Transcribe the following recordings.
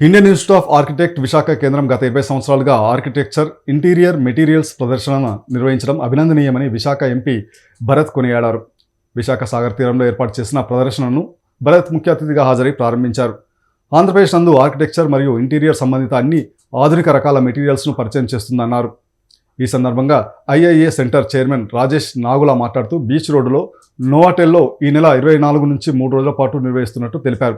Indian Institute of Architect Visakha కేంద్రం గత ఇరవై సంవత్సరాలుగా ఆర్కిటెక్చర్ ఇంటీరియర్ మెటీరియల్స్ ప్రదర్శనను నిర్వహించడం అభినందనీయమని విశాఖ ఎంపీ భరత్ కొనియాడారు. విశాఖ సాగర్ తీరంలో ఏర్పాటు చేసిన ప్రదర్శనను భరత్ ముఖ్య అతిథిగా హాజరై ప్రారంభించారు. ఆంధ్రప్రదేశ్ నందు ఆర్కిటెక్చర్ మరియు ఇంటీరియర్ సంబంధిత అన్ని ఆధునిక రకాల మెటీరియల్స్ను పరిచయం చేస్తుందన్నారు. ఈ సందర్భంగా IIA centre chairman Rajesh Nagula మాట్లాడుతూ బీచ్ రోడ్డులో నోవాటెల్లో ఈ నెల ఇరవై నాలుగు నుంచి మూడు రోజుల పాటు నిర్వహిస్తున్నట్టు తెలిపారు.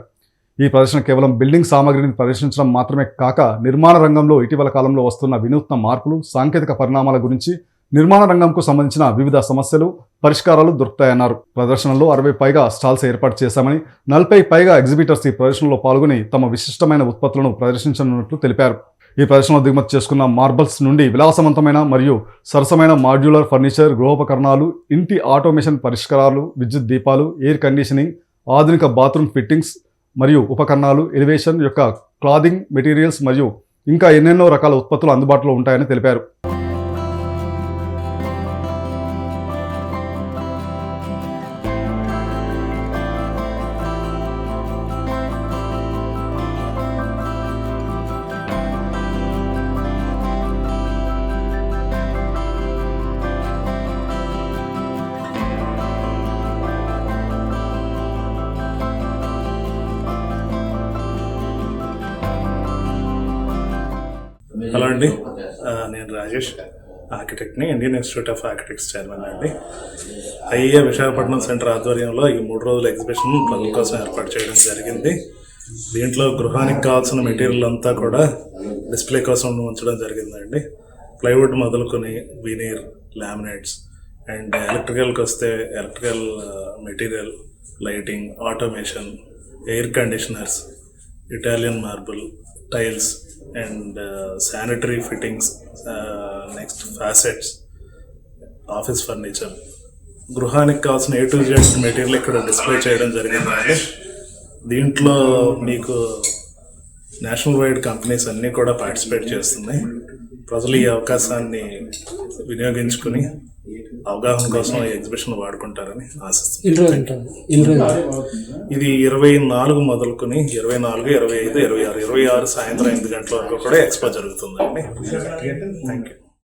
ఈ ప్రదర్శన కేవలం బిల్డింగ్ సామాగ్రిని ప్రదర్శించడం మాత్రమే కాక నిర్మాణ రంగంలో ఇటీవల కాలంలో వస్తున్న వినూత్న మార్పులు సాంకేతిక పరిణామాల గురించి నిర్మాణ రంగంకు సంబంధించిన వివిధ సమస్యలు పరిష్కారాలు దొరుకుతాయన్నారు. ప్రదర్శనలో అరవై పైగా స్టాల్స్ ఏర్పాటు చేశామని నలభై పైగా ఎగ్జిబిటర్స్ ఈ ప్రదర్శనలో పాల్గొని తమ విశిష్టమైన ఉత్పత్తులను ప్రదర్శించనున్నట్లు తెలిపారు. ఈ ప్రదర్శనలో దిగుమతి చేసుకున్న మార్బల్స్ నుండి విలాసవంతమైన మరియు సరసమైన మాడ్యులర్ ఫర్నిచర్ గృహోపకరణాలు ఇంటి ఆటోమేషన్ పరిష్కారాలు విద్యుత్ దీపాలు ఎయిర్ కండిషనింగ్ ఆధునిక బాత్రూమ్ ఫిట్టింగ్స్ మరియు ఉపకరణాలు ఎలివేషన్ యొక్క క్లాదింగ్ మెటీరియల్స్ మరియు ఇంకా ఎన్నెన్నో రకాల ఉత్పత్తులు అందుబాటులో ఉంటాయని తెలిపారు. హలో అండి. నేను Rajesh ఆర్కిటెక్ట్ని Indian Institute of Architects chairman అండి. ఐఏ విశాఖపట్నం సెంటర్ ఆధ్వర్యంలో ఈ మూడు రోజుల ఎగ్జిబిషన్ ప్రజల కోసం ఏర్పాటు చేయడం జరిగింది. దీంట్లో గృహానికి కావాల్సిన మెటీరియల్ అంతా కూడా డిస్ప్లే కోసం ఉంచడం జరిగిందండి. ప్లైవుడ్ మొదలుకొని వినీర్ లామినేట్స్ అండ్ ఎలక్ట్రికల్కి వస్తే electrical material lighting automation air conditioners Italian marble tiles and sanitary fittings next facets office furniture గృహానికి కావాల్సిన ఏ టు జెడ్ మెటీరియల్ ఇక్కడ డిస్ప్లే చేయడం జరిగిందండి దీంట్లో మీకు నేషనల్ వైడ్ కంపెనీస్ అన్నీ కూడా పార్టిసిపేట్ చేస్తున్నాయి. ప్రజలు ఈ అవకాశాన్ని వినియోగించుకుని అవగాహన కోసం ఈ ఎగ్జిబిషన్ వాడుకుంటారని ఆశిస్తున్నాను ఇది ఇరవై నాలుగు మొదలుకొని ఇరవై నాలుగు ఇరవై ఐదు ఇరవై ఆరు ఇరవై ఆరు సాయంత్రం ఎనిమిది గంటల వరకు కూడా ఎక్స్పో జరుగుతుందండి. Thank you